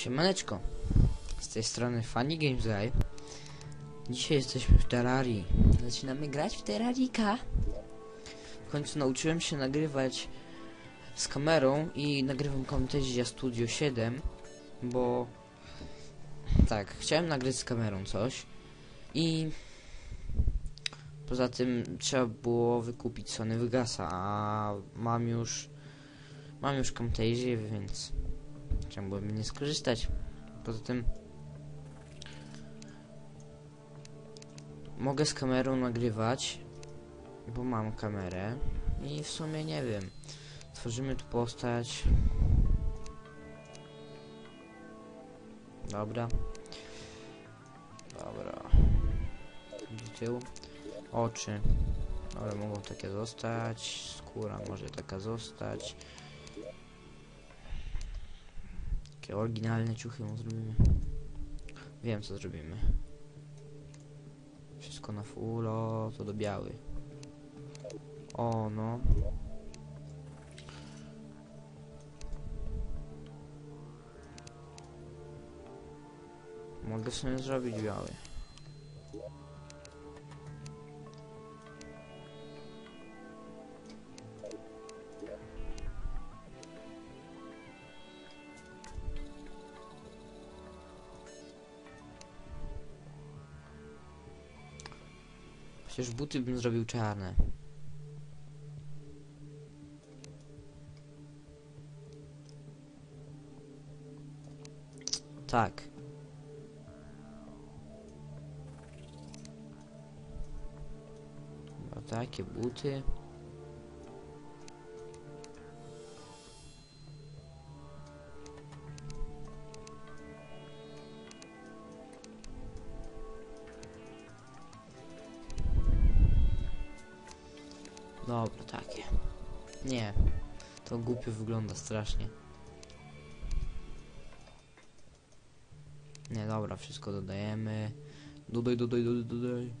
Siemaneczko, z tej strony Funny Games Guy. Dzisiaj jesteśmy w Terrarii. Zaczynamy grać w Terrarika. W końcu nauczyłem się nagrywać z kamerą i nagrywam Camtasia Studio 7, bo tak, chciałem nagrać z kamerą coś i poza tym trzeba było wykupić Sony Vegasa, a mam już mam już Camtasia, więc Czemu byłoby nie skorzystać? Poza tym mogę z kamerą nagrywać, bo mam kamerę i w sumie nie wiem. Tworzymy tu postać. Dobra. Dobra. Do. Oczy. Dobra, mogą takie zostać. Skóra może taka zostać. Takie oryginalne ciuchy mu zrobimy. Wiem co zrobimy. Wszystko na full, o, to do biały. O, no. Mogę sobie zrobić biały. Przecież buty bym zrobił czarne. Tak. Chyba takie buty. Takie. Nie. To głupio wygląda strasznie. Nie, dobra, wszystko dodajemy. Dodaj, dodaj, dodaj, dodaj.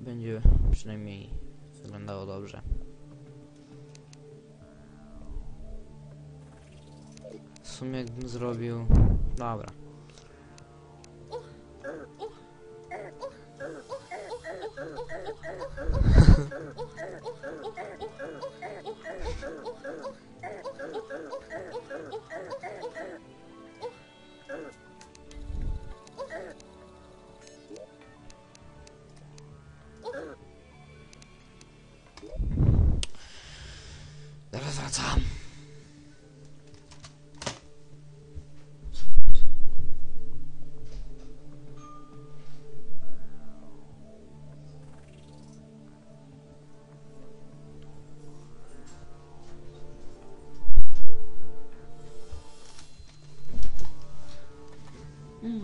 Będzie przynajmniej wyglądało dobrze. W sumie jakbym zrobił... Dobra.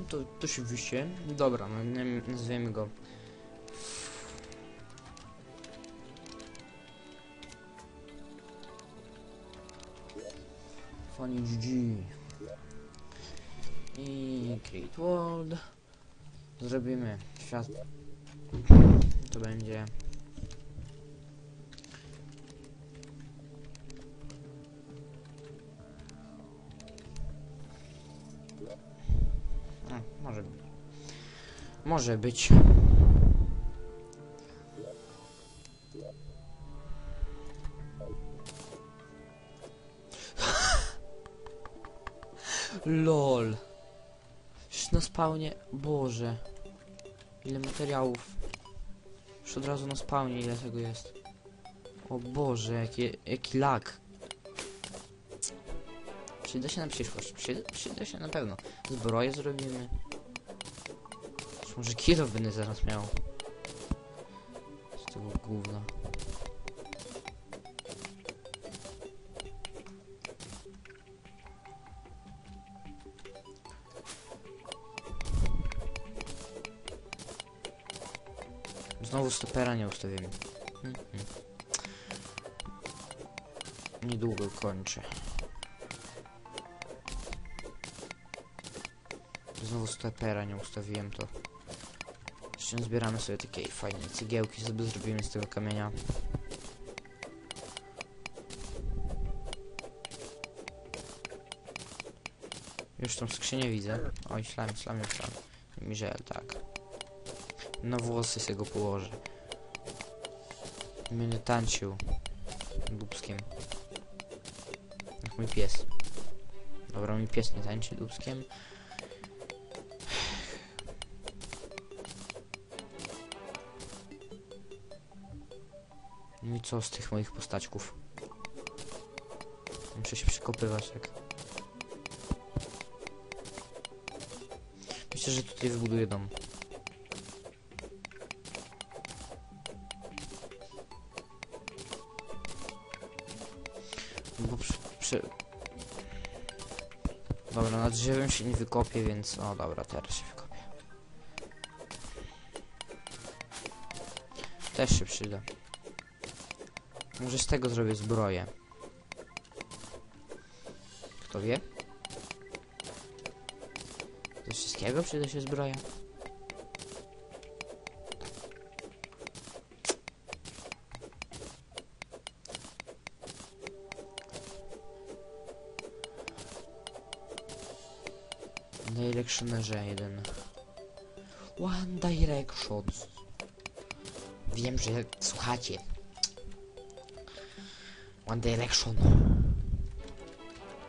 To, to się wysie. Dobra, no, nazwiemy go. Funny GG. I Create World. Zrobimy świat. To będzie. Może być. Może być. LOL. Już na spawnie. Boże. Ile materiałów. Już od razu na spawnie ile tego jest. O Boże, jaki, jaki lag. Przyda się na przyszłość. Przyda, przyda się na pewno. Zbroję zrobimy. Może kilo będę zaraz miał. Z tego gówna. Znowu stopera nie ustawimy. Mhm. Niedługo kończę. Znowu stopera nie ustawiłem to. Jeszcze zbieramy sobie takie fajne cegiełki, sobie zrobimy z tego kamienia. Już tą skrzynię widzę. Oj, slime, slime, slime. Miżel, tak. Na włosy sobie go położę. Będę tańczył. Dubskiem. Jak mój pies. Dobra, mój pies nie tańczy dubskiem. Co z tych moich postaćków? Muszę się przekopywać, tak. Myślę, że tutaj wybuduję dom. No Bo przy, przy... Dobra, nad drzewem się nie wykopię, więc... O, dobra, teraz się wykopię. Też się przyda. Może z tego zrobię zbroję. Kto wie? Ze wszystkiego przyda się zbroja. Directionerze jeden. One Directions. Wiem, że słuchacie. One Direction.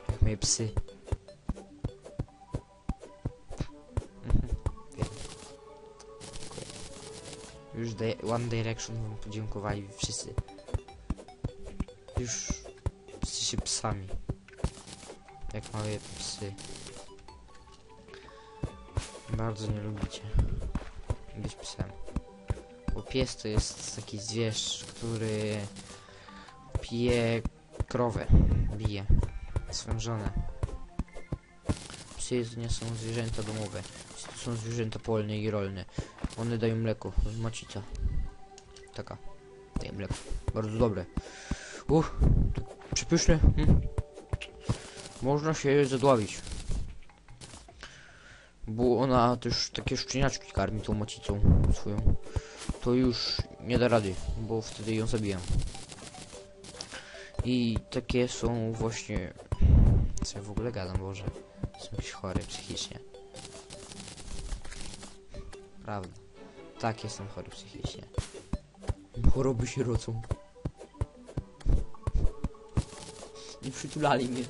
Jak moje psy. Mhm. Już One Direction wam podziękowali wszyscy. Już jesteście psami. Jak małe psy. Bardzo nie lubicie być psem. Bo pies to jest taki zwierz, który pije krowę, bije swoją żonę. Psy nie są zwierzęta domowe. Psy to są zwierzęta polne i rolne. One dają mleko, macica. Taka. Daje mleko. Bardzo dobre. Uff, tak przepyszne. Mm. Można się zadławić. Bo ona też takie szczeniaczki karmi tą macicą swoją. To już nie da rady, bo wtedy ją zabijam. I takie są właśnie... Co ja w ogóle gadam, Boże? Są jakieś chore psychicznie. Prawda. Tak, jestem chory psychicznie. Choroby się rodzą. Nie przytulali mnie.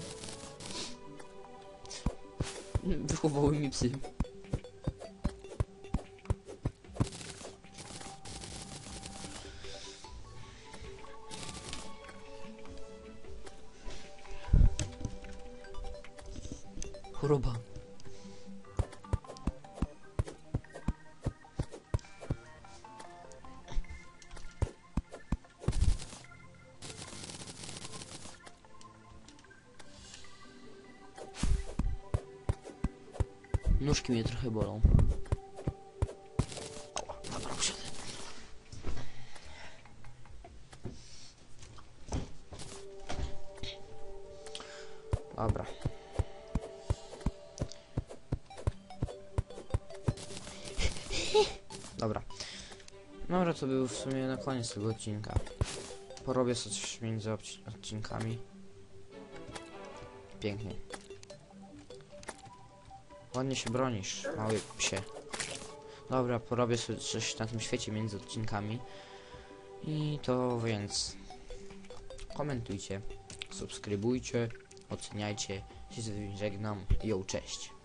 Wychowały mi psy. Choroba. Nóżki mnie trochę bolą. Dobra. Dobra. Dobra. Dobra, to był w sumie na koniec tego odcinka. Porobię sobie coś między odci- odcinkami. Pięknie. Ładnie się bronisz, mały psie. Dobra, porobię sobie coś na tym świecie między odcinkami. I to więc komentujcie, subskrybujcie, oceniajcie. Się z żegnam. Jo, cześć.